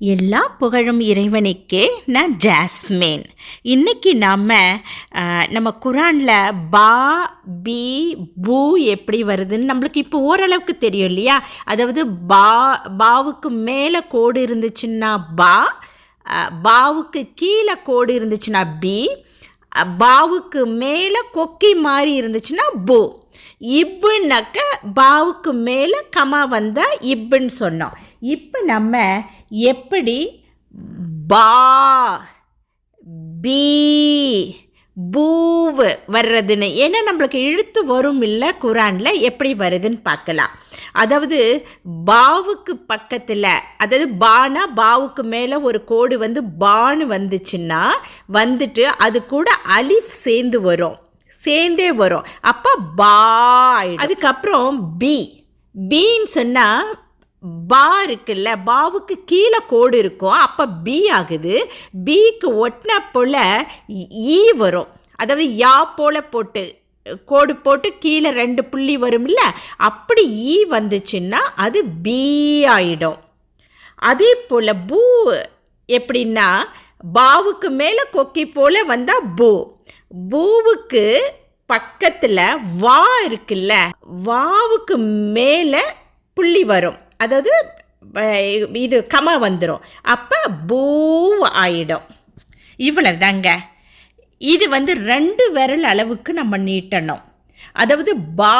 எல்லா புகழும் இறைவனுக்கே நான் ஜாஸ்மின். இன்னைக்கு நாம் நம்ம குரானில் பா பி பூ எப்படி வருதுன்னு நம்மளுக்கு இப்போ ஓரளவுக்கு தெரியும் இல்லையா? அதாவது பா பாவுக்கு மேலே கோடு இருந்துச்சுன்னா பா பாவுக்கு கீழே கோடு இருந்துச்சுன்னா பி பாவுக்கு மேலே கொக்கி மாதிரி இருந்துச்சுன்னா பூ. இப்புன்னாக்க பாவுக்கு மேலே கமா வந்தால் இப்புன்னு சொன்னோம். இப்போ நம்ம எப்படி பா பீ பூவு வர்றதுன்னு. ஏன்னா நம்மளுக்கு இழுத்து வரும் இல்லை குரானில் எப்படி வருதுன்னு பார்க்கலாம். அதாவது பாவுக்கு பக்கத்தில் அதாவது பானா பாவுக்கு மேலே ஒரு கோடு வந்து பான்னு வந்துச்சுன்னா வந்துட்டு அது கூட அலிஃப் சேர்ந்து வரும். சேர்ந்தே வரும். அப்போ பா அதுக்கப்புறம் பி. பீன்னு சொன்னால் பா இருக்குல்ல பாவுக்கு கீழே கோடு இருக்கும் அப்போ பி ஆகுது. பிக்கு ஒட்டின போல் ஈ e வரும். அதாவது யா போல போட்டு கோடு போட்டு கீழே ரெண்டு புள்ளி வரும்ல அப்படி ஈ வந்துச்சுன்னா அது பி ஆயிடும். அதே போல் பூ எப்படின்னா பாவுக்கு மேலே கொக்கி போல வந்தால் பூ. பூவுக்கு பக்கத்தில் வா இருக்குல்ல வாவுக்கு மேலே புள்ளி வரும். அதாவது இது கமா வந்துடும் அப்போ பூ ஆயிடும். இவ்வளவுதாங்க. இது வந்து ரெண்டு விரல் அளவுக்கு நம்ம நீட்டணும். அதாவது பா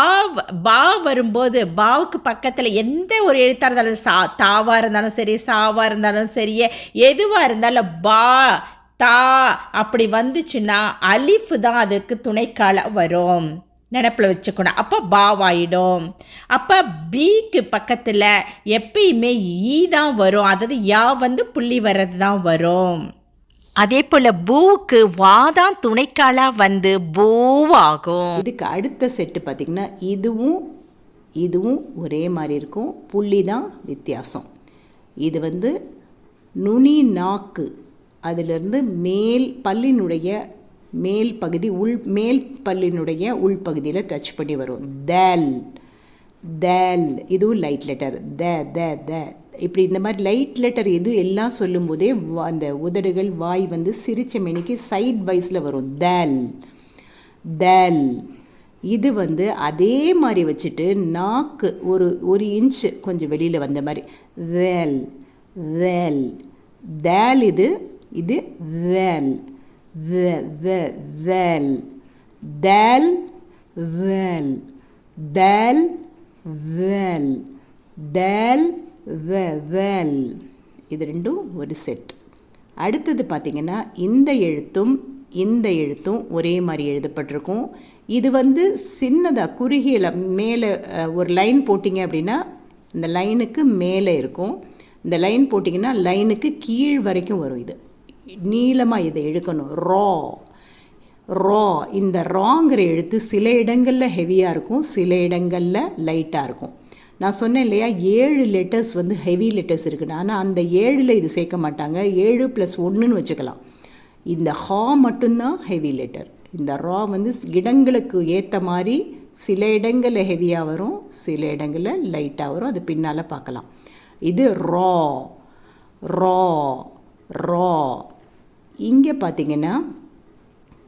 பா வரும்போது பாவுக்கு பக்கத்தில் எந்த ஒரு எழுத்தாக இருந்தாலும் சா தாவாக இருந்தாலும் சரி சாவாக இருந்தாலும் சரி எதுவாக இருந்தாலும் பா தா அப்படி வந்துச்சுன்னா அலிஃப் தான் அதுக்கு துணைக்கால வரும். நினப்பில் வச்சுக்கணும். அப்போ பாவாயிடும். அப்போ பிக்கு பக்கத்தில் எப்பயுமே ஈ தான் வரும். அதாவது யா வந்து புள்ளி வர்றது தான் வரும். அதே போல் பூவுக்கு வாதான் துணைக்காலாக வந்து பூவாகும் இதுக்கு அடுத்த செட்டு பார்த்திங்கன்னா இதுவும் இதுவும் ஒரே மாதிரி இருக்கும். புள்ளி தான் வித்தியாசம். இது வந்து நுனி நாக்கு. அதிலிருந்து மேல் பல்லினுடைய மேல் பகுதி உள் மேல் பல்லினுடைய உள்பகுதியில் டச் பண்ணி வரும். தேல் தேல் இதுவும் லைட் லெட்டர் த த த இப்படி இந்த மாதிரி லைட் லெட்டர் எது எல்லாம் சொல்லும்போதே வா- அந்த உதடுகள் வாய் வந்து சிரிச்ச மெனிக்கு சைட் வைஸில் வரும். தேல் தேல் இது வந்து அதே மாதிரி வச்சுட்டு நாக்கு ஒரு ஒரு இன்ச்சு கொஞ்சம் வெளியில் வந்த மாதிரி. வேல் வேல் தேல் இது இது வேல் வே- வே- வேல் தேல் வேல் தேல் வேல் இது ரெண்டும் ஒரு செட் அடுத்தது பார்த்தீங்கன்னா இந்த எழுத்தும் இந்த எழுத்தும் ஒரே மாதிரி எழுதப்பட்டிருக்கும். இது வந்து சின்னதாக குறுகியில் மேலே ஒரு லைன் போட்டிங்க அப்படின்னா இந்த லைனுக்கு மேலே இருக்கும். இந்த லைன் போட்டிங்கன்னா லைனுக்கு கீழ் வரைக்கும் வரும் இது. நீளமாக இதை எழுக்கணும் ரா ரா இந்த ராங்கிற எழுத்து சில இடங்களில் ஹெவியாக இருக்கும் சில இடங்களில் லைட்டாக இருக்கும். நான் சொன்னேன் இல்லையா ஏழு லெட்டர்ஸ் வந்து ஹெவி லெட்டர்ஸ் இருக்குது. ஆனால் அந்த ஏழில் இது சேர்க்க மாட்டாங்க. ஏழு ப்ளஸ் ஒன்றுன்னு வச்சுக்கலாம். இந்த ஹா மட்டும்தான் ஹெவி லெட்டர் இந்த ரா வந்து இடங்களுக்கு ஏற்ற மாதிரி சில இடங்களில் ஹெவியாக வரும் சில இடங்களில் லைட்டாக வரும். அது பின்னால் பார்க்கலாம். இது ரா ரா ரா இங்கே பார்த்தீங்கன்னா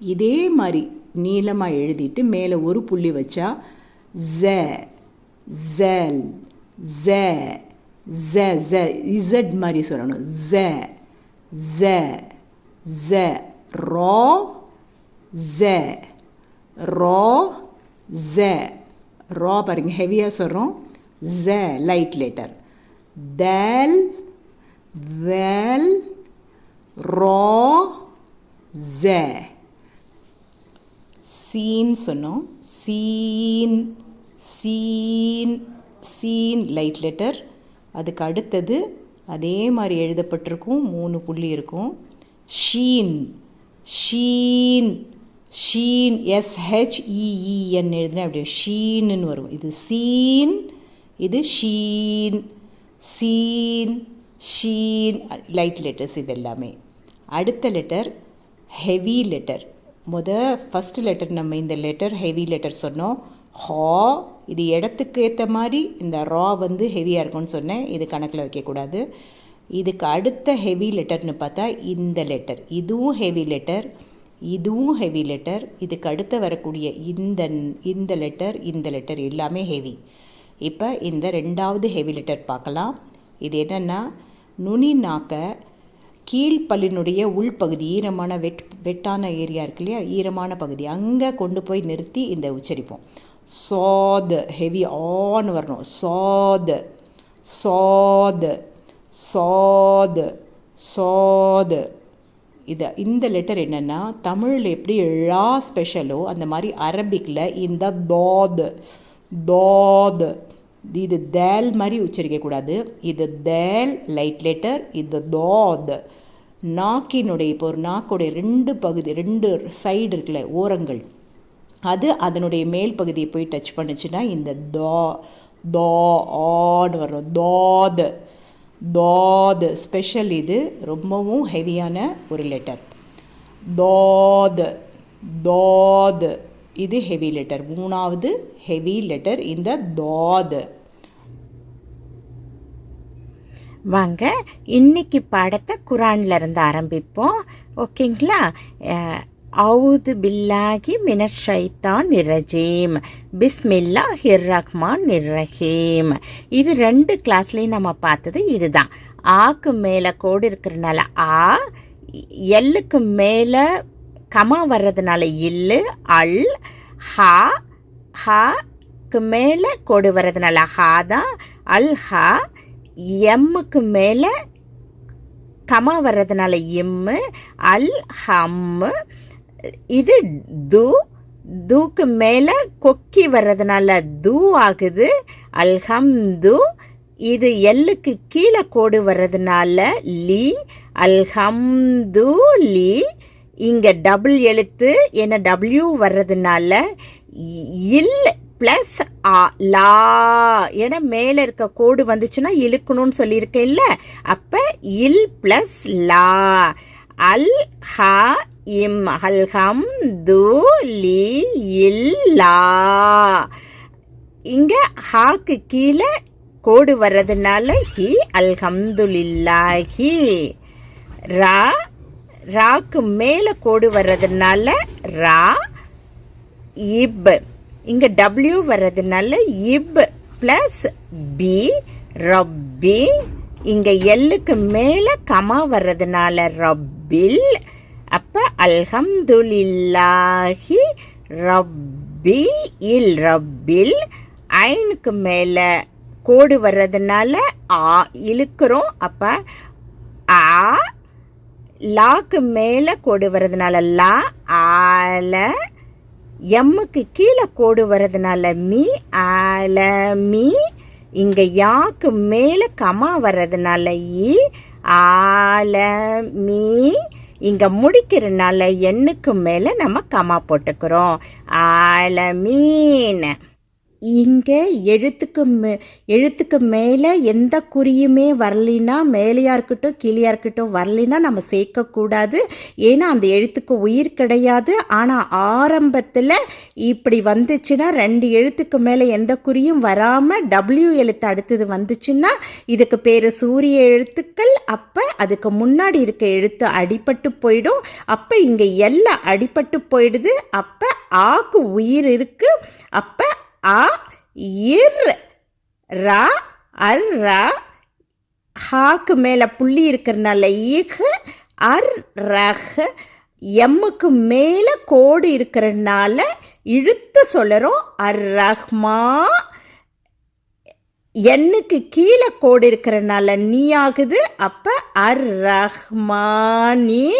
இதே மாதிரி நீளமாக எழுதிட்டு மேலே ஒரு புள்ளி வச்சா ஜ ஜல் ஜ ஜ ஜ இசட் மாதிரி சொல்லணும். ஜ ஜ ஜ ரோ ஜ ரோ ஜ ரா பாருங்க ஹெவியாக சொல்கிறோம் ஜ லைட் லெட்டர் தெல் வெல் ரோ சீன் சொன்னோம். சீன் சீன் சீன் லைட் லெட்டர். அதுக்கு அடுத்தது அதே மாதிரி எழுதப்பட்டிருக்கும். மூணு புள்ளி இருக்கும். ஷீன் ஷீன் ஷீன் எஸ்ஹெச்இஇஎன் எழுதுனா அப்படி ஷீன்னு வரும். இது சீன் இது ஷீன் சீன் ஷீன் லைட் லெட்டர்ஸ் இது எல்லாமே. அடுத்த லெட்டர் ஹெவி லெட்டர் முத ஃபஸ்ட் லெட்டர் நம்ம இந்த லெட்டர் ஹெவி லெட்டர் சொன்னோம். ஹா இது இடத்துக்கு ஏற்ற மாதிரி இந்த ரா வந்து ஹெவியாக இருக்கும்னு சொன்னேன். இது கணக்கில் வைக்கக்கூடாது. இதுக்கு அடுத்த ஹெவி லெட்டர்னு பார்த்தா இந்த லெட்டர் இதுவும் ஹெவி லெட்டர் இதுவும் ஹெவி லெட்டர் இதுக்கு அடுத்து வரக்கூடிய இந்த இந்த லெட்டர் இந்த லெட்டர் எல்லாமே ஹெவி இப்போ இந்த ரெண்டாவது ஹெவி லெட்டர் பார்க்கலாம். இது என்னென்னா நுனி நாக்க கீழ்ப்பல்லினுடைய உள்பகுதி ஈரமான வெட் வெட்டான ஏரியா இருக்கு இல்லையா? ஈரமான பகுதி. அங்கே கொண்டு போய் நிறுத்தி இந்த உச்சரிப்போம். சாது ஹெவி ஆன் வரணும். சாது சாது சாது சாது. இது இந்த லெட்டர் என்னென்னா தமிழில் எப்படி எல்லா ஸ்பெஷலோ அந்த மாதிரி அரபிக்கில் இந்த தாது தாது. இது தேல் மாதிரி உச்சரிக்கக்கூடாது இது தேல் லைட் லெட்டர் இது தாத். நாக்கினுடைய இப்போ ஒரு நாக்குடைய ரெண்டு பகுதி ரெண்டு சைடு இருக்குல்ல ஓரங்கள். அது அதனுடைய மேல் பகுதியை போய் டச் பண்ணுச்சுன்னா இந்த தா தா ஆடு வரும். தாது. தாது ஸ்பெஷல் இது ரொம்பவும் ஹெவியான ஒரு லெட்டர் தாது. தாது. இது ஹெவி லெட்டர் மூணாவது ஹெவி லெட்டர் இந்த தாது. வாங்க இன்னைக்கு பாடத்தை குரான்ல இருந்து ஆரம்பிப்போம். ஓகேங்களா? அஹ், அவுது பில்லாகி மினஷ் ஷைத்தான் நிரஜீம் பிஸ்மில்லா ஹிர் ரஹ்மான் நிர்ரஹீம் இது ரெண்டு கிளாஸ்லேயும் நம்ம பார்த்தது இதுதான். ஆக்கு மேலே கோடு இருக்கிறதுனால ஆ எல்லுக்கு மேலே கமா வர்றதுனால இல்லு அல் ஹா ஹாக்கு மேலே கோடு வர்றதுனால ஹா தான் அல் ஹா எம்முக்கு மேலே கமா வர்றதுனால இம்மு அல் ஹம்மு இது து. தூக்கு மேலே கொக்கி வர்றதுனால தூ ஆகுது. அல்ஹம் து இது எல்லுக்கு கீழே கோடு வர்றதுனால லி. அல்ஹம்து லீ. இங்கே டபுள் எழுத்து என்ன டபிள்யூ வர்றதுனால இல் ப்ளஸ் ஆ லா ஏன்னா மேலே இருக்க கோடு வந்துச்சுன்னா இழுக்கணும்னு சொல்லியிருக்கேன்ல. அப்போ இல் ப்ளஸ் லா அல் ஹா இம் அல் ஹம் து லி இல்லா இங்கே ஹாக்கு கீழே கோடு வர்றதுனால ஹி அல்ஹம்துலில்லாஹி. ரா ராக்கு மேலே கோடு வர்றதுனால ரா இப். இங்க டபிள்யூ வர்றதுனால இப் பிளஸ் பி ரப்பி. இங்க எல்லுக்கு மேல கமா வர்றதுனால ரப்பில். அப்ப அல்ஹம்துலில்லாஹி ரப்பி இல் ரப்பில் ஐனுக்கு மேல கோடு வர்றதுனால ஆ இழுக்கிறோம். அப்ப ஆ லாக்கு மேலே கோடு வர்றதுனால லா ஆல எம்முக்கு கீழே கோடு வர்றதுனால மீ ஆல மீ. இங்க யாக்கு மேலே கமா வர்றதுனால இ ஆல மீ. இங்க முடிக்கிறனால எண்ணுக்கு மேலே நம்ம கமா போட்டுக்கிறோம். ஆல மீன் இங்கே எழுத்துக்கு மே எழுத்துக்கு மேலே எந்த குறியுமே வரலினா மேலேயா இருக்கட்டும் கீழேயா இருக்கட்டும் வரலினா நம்ம சேர்க்கக்கூடாது. ஏன்னா அந்த எழுத்துக்கு உயிர் கிடையாது. ஆனால் ஆரம்பத்தில் இப்படி வந்துச்சுன்னா ரெண்டு எழுத்துக்கு மேலே எந்த குறியும் வராமல் டபிள்யூ எழுத்து அடுத்தது வந்துச்சுன்னா இதுக்கு பேர் சூரிய எழுத்துக்கள். அப்போ அதுக்கு முன்னாடி இருக்க எழுத்து அடிபட்டு போயிடும். அப்போ இங்கே எல்லாம் அடிபட்டு போயிடுது. அப்போ ஆக்கு உயிர் இருக்குது அப்போ அ இர் ர அர் ர. ஹாக்கு மேலே புள்ளி இருக்கிறனால இஹ் அர் ரஹ். எம்முக்கு மேலே கோடு இருக்கிறனால இழுத்து சொல்லுறோம் அர் ரஹ்மா. எண்ணுக்கு கீழே கோடு இருக்கிறனால நீ ஆகுது அப்போ அர் ரஹ்மானி.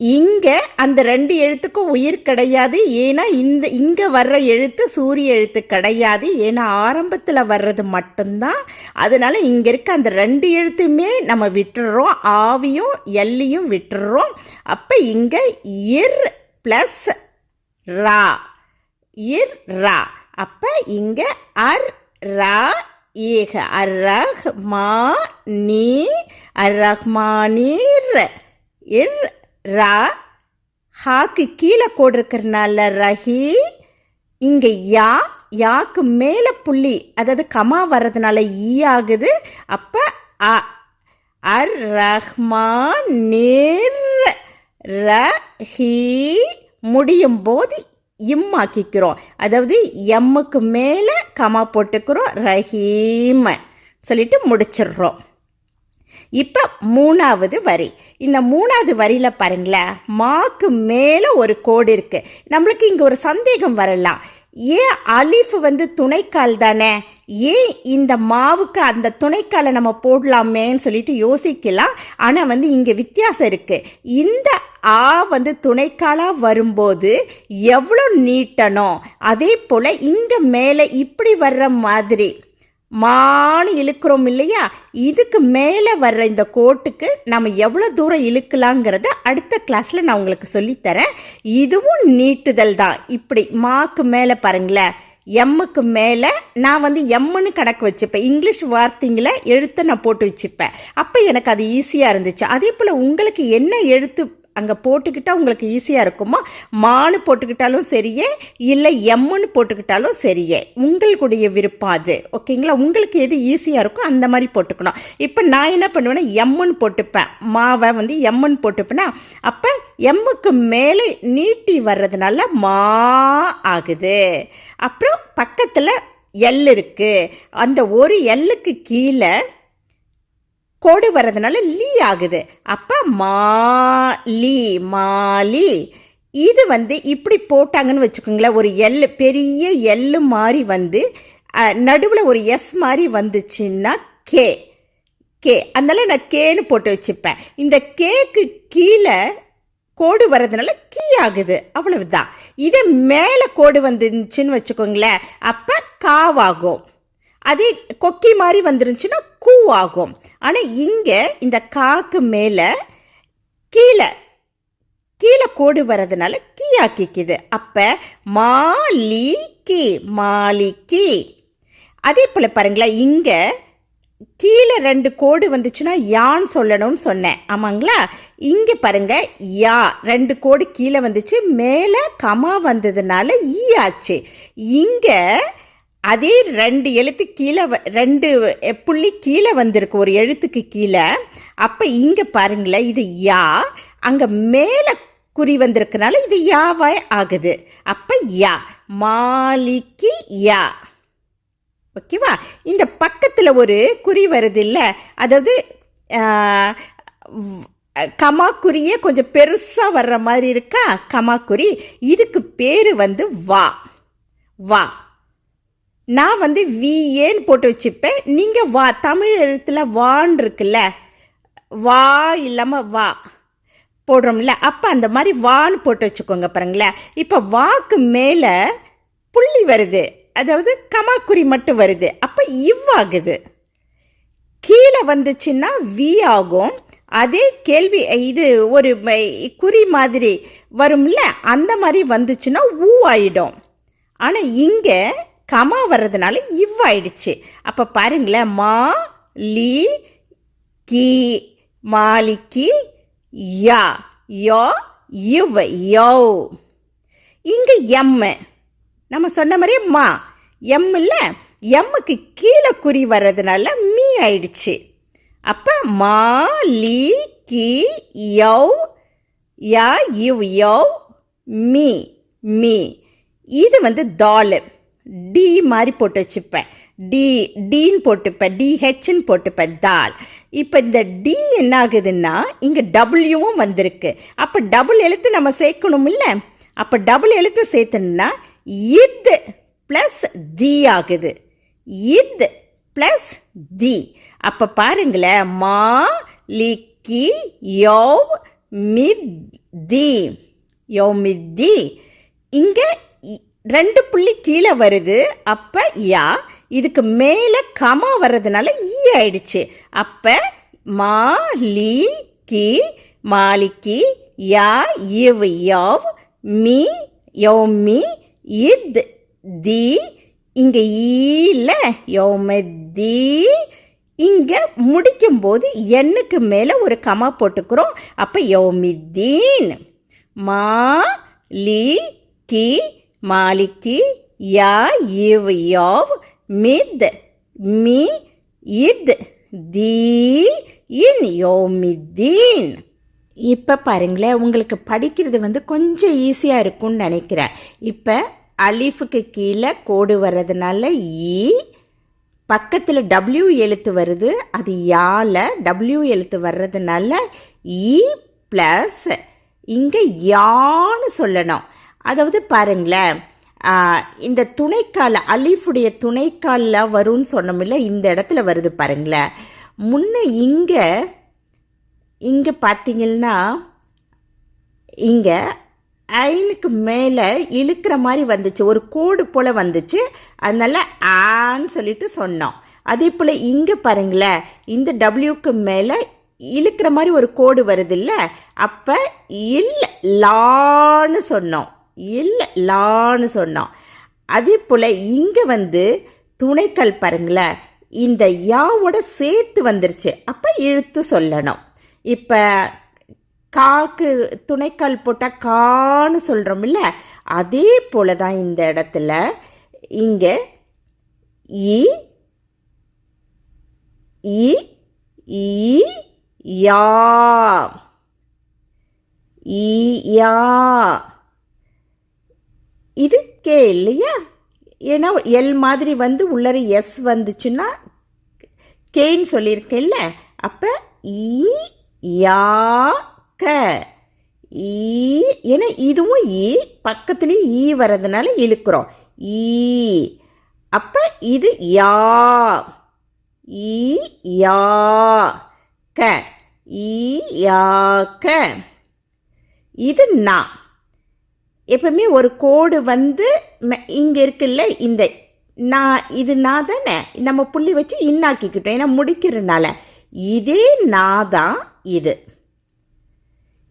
இங்கே அந்த ரெண்டு எழுத்துக்கும் உயிர் கிடையாது. ஏன்னா இந்த இங்கே வர்ற எழுத்து சூரிய எழுத்து கிடையாது. ஏன்னா ஆரம்பத்தில் வர்றது மட்டும்தான். அதனால் இங்கே இருக்க அந்த ரெண்டு எழுத்துமே நம்ம விட்டுடுறோம் ஆவியும் எல்லையும் விட்டுடுறோம் அப்போ இங்கே இர் ப்ளஸ் ரா. இர் ரா. அப்போ இங்கே அர் ரா ஏக. அர் மா நீ அர் ரஹ்மானீர் இர் ரா ஹாக்கு கீழே கோடு இருக்கிறனால ரஹி இங்கே யா யாக்கு மேலே புள்ளி அதாவது கமா வர்றதுனால ஈ ஆகுது. அப்போ அ அர் ரஹ்மான் நிர் ரஹி முடியும் போது இம்மாக்கிக்கிறோம் அதாவது எம்முக்கு மேலே கமா போட்டுக்கிறோம் ரஹீம் சொல்லிட்டு முடிச்சிடுறோம். இப்போ மூணாவது வரி. இந்த மூணாவது வரியில் பாருங்களேன் மாக்கு மேலே ஒரு கோடு இருக்குது நம்மளுக்கு இங்கே ஒரு சந்தேகம் வரலாம். ஏன் அலிஃப் வந்து துணைக்கால் தானே? ஏன் இந்த மாவுக்கு அந்த துணைக்காலை நம்ம போடலாமேன்னு சொல்லிட்டு யோசிக்கலாம். ஆனால் வந்து இங்கே வித்தியாசம் இருக்குது இந்த ஆ வந்து துணைக்காலாக வரும்போது எவ்வளோ நீட்டணும்? அதே போல் இங்கே மேலே இப்படி வர்ற மாதிரி மானு இழுக்கிறோம் இல்லையா? இதுக்கு மேலே வர்ற இந்த கோட்டுக்கு நம்ம எவ்வளோ தூரம் இழுக்கலாங்கிறத அடுத்த கிளாஸில் நான் உங்களுக்கு சொல்லித்தரேன். இதுவும் நீட்டுதல் தான். இப்படி மாக்கு மேலே பாருங்களேன். எம்முக்கு மேலே நான் வந்து எம்முன்னு கணக்கு வச்சுப்பேன். இங்கிலீஷ் வார்த்தைங்களை எழுத்தை நான் போட்டு வச்சுப்பேன். அப்போ எனக்கு அது ஈஸியாக இருந்துச்சு. அதே போல் உங்களுக்கு என்ன எழுத்து அங்கே போட்டுக்கிட்டால் உங்களுக்கு ஈஸியாக இருக்குமா? மானு போட்டுக்கிட்டாலும் சரியே இல்லை எம்முன்னு போட்டுக்கிட்டாலும் சரியே. உங்களுக்குடைய விருப்பம் அது. ஓகேங்களா? உங்களுக்கு எது ஈஸியாக இருக்கோ அந்த மாதிரி போட்டுக்கணும். இப்போ நான் என்ன பண்ணுவேன்னா எம்முன்னு போட்டுப்பேன். மாவை வந்து எம்முன்னு போட்டுப்பேன்னா அப்போ எம்முக்கு மேலே நீட்டி வர்றதுனால மா ஆகுது. அப்புறம் பக்கத்தில் எல் இருக்குது அந்த ஒரு எல்லுக்கு கீழே கோடு வர்றதுனால லீ ஆகுது. அப்போ மாலி மாலி இது வந்து இப்படி போட்டாங்கன்னு வச்சுக்கோங்களேன். ஒரு எல் பெரிய எல்லு மாதிரி வந்து நடுவில் ஒரு எஸ் மாதிரி வந்துச்சுன்னா கே கே அதனால நான் கேன்னு போட்டு வச்சுப்பேன். இந்த கேக்கு கீழே கோடு வர்றதுனால கீ ஆகுது. அவ்வளவுதான். இதே மேலே கோடு வந்துச்சுன்னு வச்சுக்கோங்களேன். அப்போ காவாகும். அதே கொக்கி மாதிரி வந்துருந்துச்சுன்னா கூ ஆகும் ஆனால் இங்கே இந்த காக்கு மேலே கீழே கீழே கோடு வர்றதுனால கீ ஆக்கிக்குது அப்போ மாலிக்கி மாலிக்கி அதே போல் பாருங்களேன் இங்கே கீழே ரெண்டு கோடு வந்துச்சுன்னா யான்னு சொல்லணும்னு சொன்னேன். ஆமாங்களா? இங்கே பாருங்க யா ரெண்டு கோடு கீழே வந்துச்சு மேலே கமா வந்ததுனால ஈ ஆச்சு. இங்கே அதே ரெண்டு எழுத்து கீழே வ- ரெண்டு புள்ளி கீழே வந்திருக்கு ஒரு எழுத்துக்கு கீழே. அப்போ இங்கே பாருங்களேன் இது யா. அங்கே மேலே குறி வந்திருக்கனால இது யாவாய் ஆகுது. அப்போ யா. மாலிக்கு யா. ஓகேவா? இந்த பக்கத்தில் ஒரு குறி வருது இல்லை அதாவது ஆஹ், கமாக்குறியே கொஞ்சம் பெருசாக வர்ற மாதிரி இருக்கா? கமாக்குறி இதுக்கு பேர் வந்து வா. வா. நான் வந்து விஏன்னு போட்டு வச்சுப்பேன். நீங்கள் வா தமிழ் எழுத்தில் வான் இருக்குல்ல வா இல்லாமல் வா போடுறோம்ல அப்போ அந்த மாதிரி வான்னு போட்டு வச்சுக்கோங்க பாருங்களேன். இப்போ வாக்கு மேலே புள்ளி வருது. அதாவது கமாக்குறி மட்டும் வருது. அப்போ இவ்வாகுது கீழே வந்துச்சுன்னா வி ஆகும். அதே கேள்வி இது ஒரு குறி மாதிரி வரும்ல அந்த மாதிரி வந்துச்சுன்னா ஊ ஆயிடும். ஆனால் இங்கே கமா வர்றதுனால இவ்வாயிடுச்சு. அப்போ பாருங்களேன் மா லி கி மாலிக்கி யா யோ இவ் யோ. இங்கே எம்மு நம்ம சொன்ன மாதிரியே மா. எம் இல்லை எம்முக்கு கீழே குறி வர்றதுனால மீ ஆயிடுச்சு. அப்போ மா லி கி யோ யா இவ் யோ மீ மீ. இது வந்து தாலு டி மாதிரி போட்டு வச்சுப்பேன். டி டீன்னு போட்டுப்பேன். டிஹெச்ன்னு போட்டுப்பேன். தால் இப்போ இந்த டி என்ன ஆகுதுன்னா இங்கே டபுள்யூவும் வந்திருக்கு. அப்போ டபுள் எழுத்து நம்ம சேர்க்கணும் இல்லை அப்போ டபுள் எழுத்து சேர்த்தணும்னா இத் ப்ளஸ் தி ஆகுது. இத் ப்ளஸ் தி அப்போ பாருங்களேன். மா லிக்கி யோவ் மித் தி. யோ மித் தி. இங்கே ரெண்டு புள்ளி கீழே வருது. அப்போ யா இதுக்கு மேலே கமா வர்றதுனால ஈ ஆயிடுச்சு. அப்போ மா லி கி மாலிக்கி யா இவ் யவ் மீ யோமி இத் தி இங்கே ஈல யோமதி இங்கே முடிக்கும்போது எண்ணுக்கு மேலே ஒரு கமா போட்டுக்கிறோம். அப்போ யோமித்தீன் மா லி கி மாலிக்கி யா இவ் யோவ் மித் மீ இத் தி இன் யோமித்தீன். இப்போ பாருங்களேன் உங்களுக்கு படிக்கிறது வந்து கொஞ்சம் ஈஸியாக இருக்கும்னு நினைக்கிறேன். இப்போ அலிஃபுக்கு கீழே கோடு வர்றதுனால ஈ பக்கத்தில் டபிள்யூ எழுத்து வருது அது யால டபிள்யூ எழுத்து வர்றதுனால இ ப்ளஸ் இங்கே யான்னு சொல்லணும். அதாவது பாருங்களேன் இந்த துணைக்கால் அலிஃபுடைய துணைக்காலில் வரும்னு சொன்னோமில்ல இந்த இடத்துல வருது பாருங்களேன். முன்ன இங்கே இங்கே பார்த்தீங்கன்னா இங்கே ஐனுக்கு மேலே இழுக்கிற மாதிரி வந்துச்சு. ஒரு கோடு போல் வந்துச்சு. அதனால் ஆன்னு சொல்லிட்டு சொன்னோம். அதே போல் இங்கே பாருங்களேன் இந்த டபிள்யூக்கு மேலே இழுக்கிற மாதிரி ஒரு கோடு வருது இல்லை அப்போ இல் லான்னு சொன்னோம். இல்லை லான்னு சொன்னான். அதே போல் இங்கே வந்து துணைக்கல் பாருங்களேன் இந்த யாவோட சேர்த்து வந்துருச்சு. அப்போ இழுத்து சொல்லணும். இப்போ காக்கு துணைக்கால் போட்டால் கான்னு சொல்கிறோம்ல அதே போல தான் இந்த இடத்துல இங்கே இ இ ஈ யா ஈ யா. இது கே இல்லையா? ஏன்னா எல் மாதிரி வந்து உள்ளர எஸ் வந்துச்சுன்னா கேன்னு சொல்லியிருக்கேன்ல. அப்போ ஈ யா க. ஈ ஏன்னா இதுவும் ஈ பக்கத்துலேயும் ஈ வர்றதுனால இழுக்கிறோம். ஈ. அப்போ இது யா. ஈ யா க. ஈ யா க. இது நான் எப்பவுமே ஒரு கோடு வந்து இங்கே இருக்குல்ல இந்த நான் இது நான் தானே? நம்ம புள்ளி வச்சு இன்னாக்கிக்கிட்டோம். ஏன்னா முடிக்கிறனால. இதே நான் தான் இது.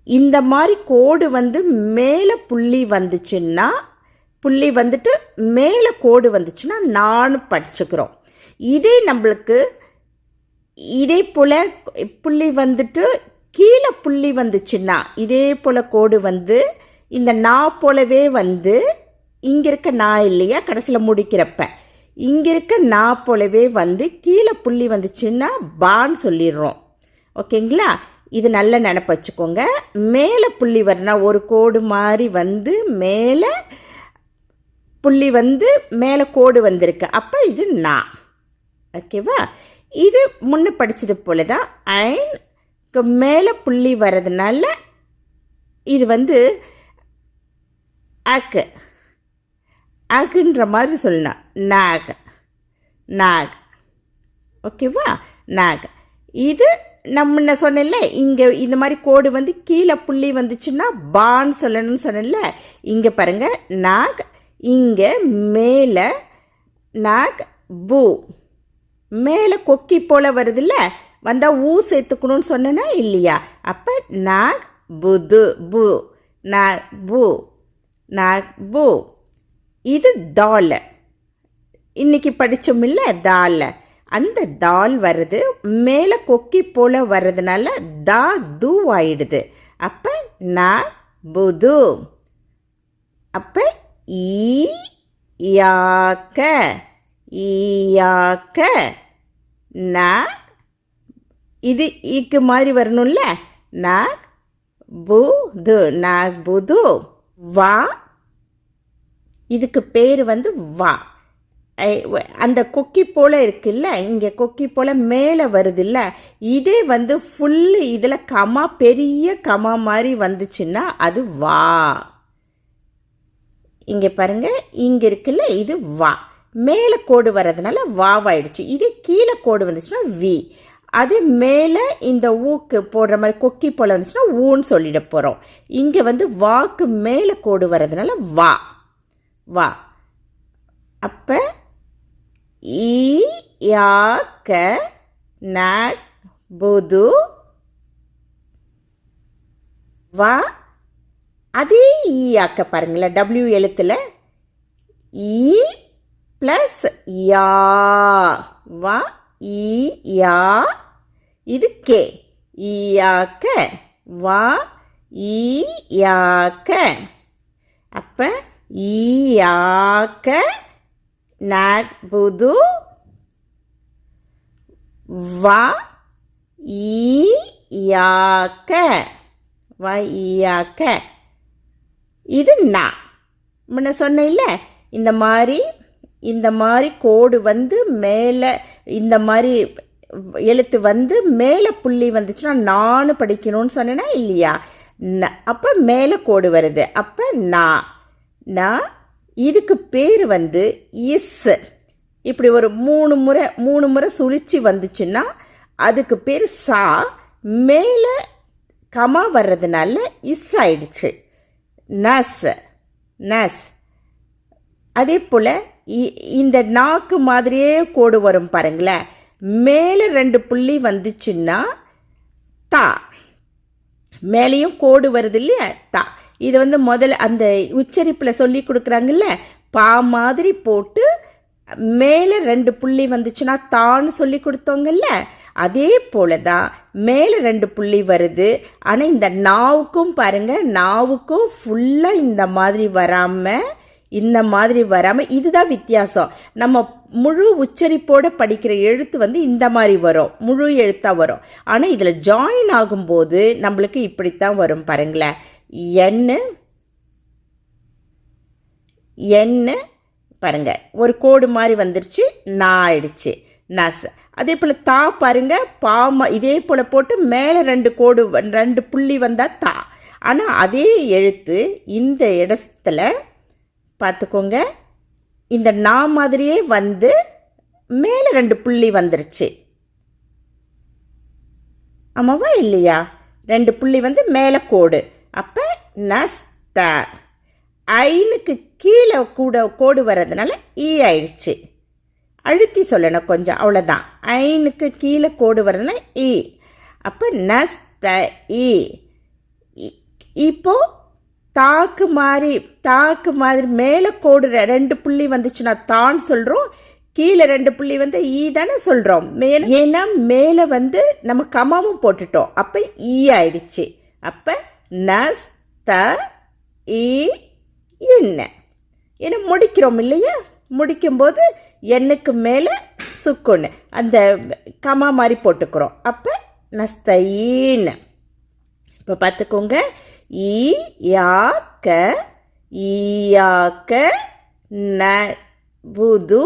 இந்த மாதிரி கோடு வந்து மேலே புள்ளி வந்துச்சுன்னா புள்ளி வந்துட்டு மேலே கோடு வந்துச்சுன்னா நானும் படிச்சுக்கிறோம். இதே நம்மளுக்கு இதே போல் புள்ளி வந்துட்டு கீழே புள்ளி வந்துச்சுன்னா இதே போல் கோடு வந்து இந்த நா போலவே வந்து இங்கே இருக்க நா இல்லையா? கடைசியில் முடிக்கிறப்ப. இங்கே இருக்க நா போலவே வந்து கீழே புள்ளி வந்துச்சுன்னா பான்னு சொல்லிடுறோம். ஓகேங்களா? இது நல்ல நினப்பு வச்சுக்கோங்க. மேலே புள்ளி வரனா ஒரு கோடு மாதிரி வந்து மேலே புள்ளி வந்து மேலே கோடு வந்திருக்கு. அப்போ இது நா. ஓகேவா? இது முன்ன படித்தது போல தான் ஐனுக்கு மேலே புள்ளி வர்றதுனால இது வந்து அக்கு அக்குன்ற மாதிரி சொல்லணும் நாக் நாக் ஓகேவா நாக் இது நம்ம சொன்னேன்ல இங்கே இந்த மாதிரி கோடு வந்து கீழே புள்ளி வந்துச்சுன்னா பான்னு சொல்லணும்னு சொன்னேன்ல இங்கே பாருங்கள் நாக் இங்கே மேலே நாக் பூ மேலே கொக்கி போல் வருதுல்ல வந்தால் ஊ சேர்த்துக்கணும்னு சொன்னேன்னா இல்லையா? அப்போ நாக் புது பு நாக் பூ நாக் இது டால் இன்றைக்கி படித்தோம் இல்லை தால் அந்த தால் வருது மேலே கொக்கி போல் வர்றதுனால தா தூ ஆயிடுது. அப்போ நா புது அப்போ ஈ யாக்க ஈயாக்க நா இது ஈக்கு மாதிரி வரணும்ல. நாக் புது நாக் புது வா. இதுக்கு பேர் வந்து வா. அந்த கொக்கி போல் இருக்குல்ல இங்கே கொக்கி போல் மேலே வருதுல்ல இதே வந்து ஃபுல்லு இதில் கமா பெரிய கமா மாதிரி வந்துச்சுன்னா அது வா. இங்கே பாருங்க இங்கே இருக்குல்ல இது வா. மேலே கோடு வர்றதுனால வாவாயிடுச்சு இதே கீழே கோடு வந்துச்சுன்னா வி. அது மேலே இந்த ஊக்கு போடுற மாதிரி கொக்கி போல் வந்துச்சுன்னா ஊன்னு சொல்லிட போகிறோம் இங்கே வந்து வாக்கு மேலே கோடு வர்றதுனால வா. வா. அப்போ ஈ யா க ந புது. வா. அதே ஈ ஆக்க பாருங்களேன் டபிள்யூ எழுத்தில். ஈ ப்ளஸ் யா. வா. ஈ யா. இது கே. ஈயாக்க வா. ஈ யாக்க அப்போ ஈயாக்க நக்புது வா. ஈயாக்க வா ஈயாக்க. இது நான் முன்ன சொன்ன இந்த மாதிரி இந்த மாதிரி கோடு வந்து மேலே இந்த மாதிரி எழுத்து வந்து மேலே புள்ளி வந்துச்சுன்னா நான் படிக்கணும்னு சொன்னேன்னா இல்லையா? ந அப்போ மேலே கோடு வருது. அப்போ நான் நான் இதுக்கு பேர் வந்து இஸ். இப்படி ஒரு மூணு முறை மூணு முறை சுழிச்சு வந்துச்சுன்னா அதுக்கு பேர் சா. மேலே கமா வர்றதுனால இஸ் ஆயிடுச்சு. நஸ் நஸ். அதே போல் இந்த நாக்கு மாதிரியே கோடு வரும் பாருங்களேன். மேலே ரெண்டு புள்ளி வந்துச்சுன்னா தா. மேலேயும் கோடு வருது இல்லையா தா. இது வந்து முதல்ல அந்த உச்சரிப்பில் சொல்லி கொடுக்குறாங்கல்ல பா மாதிரி போட்டு மேலே ரெண்டு புள்ளி வந்துச்சுன்னா தான்னு சொல்லி கொடுத்தோங்கல்ல அதே போல தான் மேலே ரெண்டு புள்ளி வருது. ஆனால் இந்த நாவுக்கும் பாருங்கள் நாவுக்கும் ஃபுல்லாக இந்த மாதிரி வராமல் இந்த மாதிரி வராமல் இதுதான் வித்தியாசம். நம்ம முழு உச்சரிப்போடு படிக்கிற எழுத்து வந்து இந்த மாதிரி வரும். முழு எழுத்தாக வரும். ஆனால் இதில் ஜாயின் ஆகும்போது நம்மளுக்கு இப்படித்தான் வரும் பாருங்களேன். எண்ணு எண்ணு பாருங்க ஒரு கோடு மாதிரி வந்துருச்சு நான் ஆயிடுச்சு. நஸ். அதே போல் தா பாருங்க பாமா இதே போல் போட்டு மேலே ரெண்டு கோடு ரெண்டு புள்ளி வந்தால் தா. ஆனால் அதே எழுத்து இந்த இடத்துல பார்த்துக்கோங்க. இந்த நா மாதிரியே வந்து மேலே ரெண்டு புள்ளி வந்துருச்சு. ஆமாவா இல்லையா? ரெண்டு புள்ளி வந்து மேலே கோடு. அப்போ நஸ்த. ஐனுக்கு கீழே கூட கோடு வர்றதுனால ஈ ஆயிடுச்சு. அழுத்தி சொல்லணும் கொஞ்சம் அவ்வளோதான் ஐனுக்கு கீழே கோடு வர்றதுனால e. ஈ அப்போ நஸ்த ஈ இ- இப்போ தாக்கு மாதிரி தாக்கு மாதிரி மேலே கோடு ரெண்டு புள்ளி வந்துச்சுன்னா தான் சொல்கிறோம் கீழே ரெண்டு புள்ளி வந்து ஈ தானே சொல்கிறோம் மேலே ஏன்னா மேலே வந்து நம்ம கமாவும் போட்டுட்டோம். அப்போ ஈ ஆயிடுச்சு. அப்போ நஸ் த ஈ என்ன ஏன்னா முடிக்கிறோம் இல்லையா? முடிக்கும்போது எண்ணுக்கு மேலே சுக்குன்னு அந்த கமா மாதிரி போட்டுக்கிறோம். அப்போ நஸ்தீன்னு இப்போ பார்த்துக்கோங்க. ஈ யா ஈயாக்க ந புது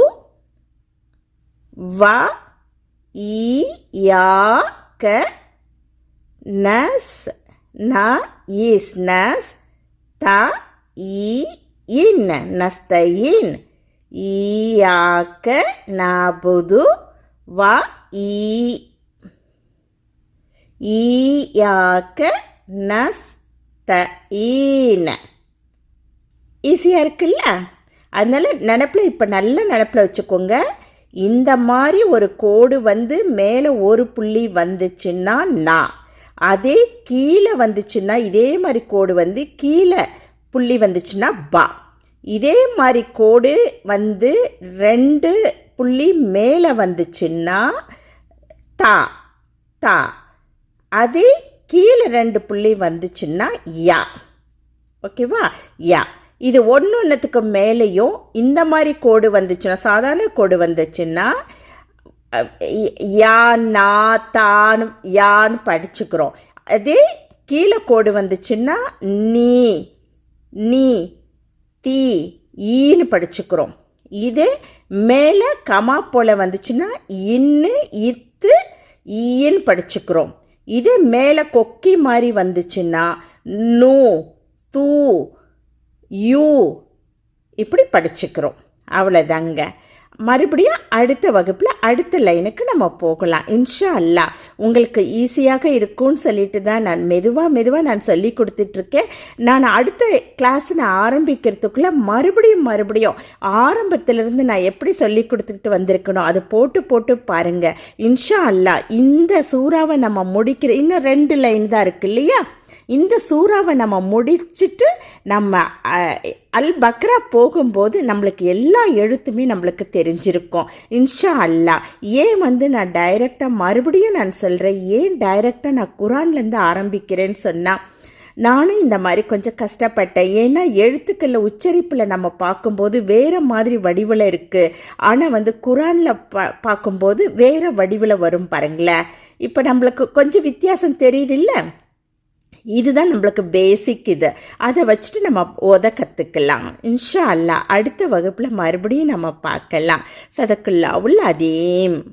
வ ஈ யா நஸ் ந இஸ் நஸ் த ஈ இன் நஸ்தயின் ஈயாக்க நபுது வ ஈ ஈயாக்க நஸ் த ஈன. ஈஸியாக இருக்குல்ல? அதனால் நினப்பில் இப்போ நல்ல நினப்பில் வச்சுக்கோங்க. இந்த மாதிரி ஒரு கோடு வந்து மேலே ஒரு புள்ளி வந்துச்சுன்னா நா. அதே கீழே வந்துச்சுன்னா இதே மாதிரி கோடு வந்து கீழே புள்ளி வந்துச்சுன்னா பா. இதே மாதிரி கோடு வந்து ரெண்டு புள்ளி மேலே வந்துச்சுன்னா தா. தா. அதே கீழே ரெண்டு புள்ளி வந்துச்சுன்னா யா. ஓகேவா? யா. இது ஒன்று ஒன்றுத்துக்கு மேலேயும் இந்த மாதிரி கோடு வந்துச்சுன்னா சாதாரண கோடு வந்துச்சுன்னா யா நா தான் யான்னு படிச்சுக்கிறோம். அதே கீழே கோடு வந்துச்சுன்னா நீ நீ தீ ஈன்னு படிச்சுக்கிறோம். இது மேலே கமா போல வந்துச்சுன்னா இன்னு இத்து ஈன்னு படிச்சுக்கிறோம். இது மேலே கொக்கி மாதிரி வந்துச்சுன்னா நூ தூ யூ இப்படி படிச்சுக்கிறோம். அவ்வளோதாங்க மறுபடியும் அடுத்த வகுப்பில் அடுத்த லைனுக்கு நம்ம போகலாம். இன்ஷா அல்லாஹ் உங்களுக்கு ஈஸியாக இருக்கும்னு சொல்லிட்டு தான் நான் மெதுவாக மெதுவாக நான் சொல்லி கொடுத்துட்ருக்கேன். நான் அடுத்த கிளாஸ் நான் ஆரம்பிக்கிறதுக்குள்ளே மறுபடியும் மறுபடியும் ஆரம்பத்திலிருந்து நான் எப்படி சொல்லி கொடுத்துக்கிட்டு வந்திருக்கணும் அதை போட்டு போட்டு பாருங்கள் இன்ஷா அல்லாஹ் இந்த சூறாவை நம்ம முடிக்கிற இன்னும் ரெண்டு லைன் தான் இருக்கு இல்லையா? இந்த சூறாவை நம்ம முடிச்சிட்டு நம்ம அல் பக்ரா போகும்போது நம்மளுக்கு எல்லா எழுத்துமே நம்மளுக்கு தெரிஞ்சிருக்கும். இன்ஷா அல்லாஹ் ஏன் வந்து நான் டைரெக்டாக மறுபடியும் நான் சொல்கிறேன் ஏன் டைரெக்டாக நான் குரான்லேருந்து ஆரம்பிக்கிறேன்னு சொன்னால் நானும் இந்த மாதிரி கொஞ்சம் கஷ்டப்பட்டேன். ஏன்னா எழுத்துக்களில் உச்சரிப்பில் நம்ம பார்க்கும்போது வேறு மாதிரி வடிவில் இருக்குது ஆனால் வந்து குரானில் பா பார்க்கும்போது வேறு வடிவில் வரும் பாருங்களேன். இப்போ நம்மளுக்கு கொஞ்சம் வித்தியாசம் தெரியுது இல்லை? இதுதான் நம்மளுக்கு பேசிக் இது. அதை வச்சுட்டு நம்ம ஓத கற்றுக்கலாம் இன்ஷா அல்லாஹ் அடுத்த வகுப்பில் மறுபடியும் நம்ம பார்க்கலாம். சதக்குல்லா உள்ள அதீம்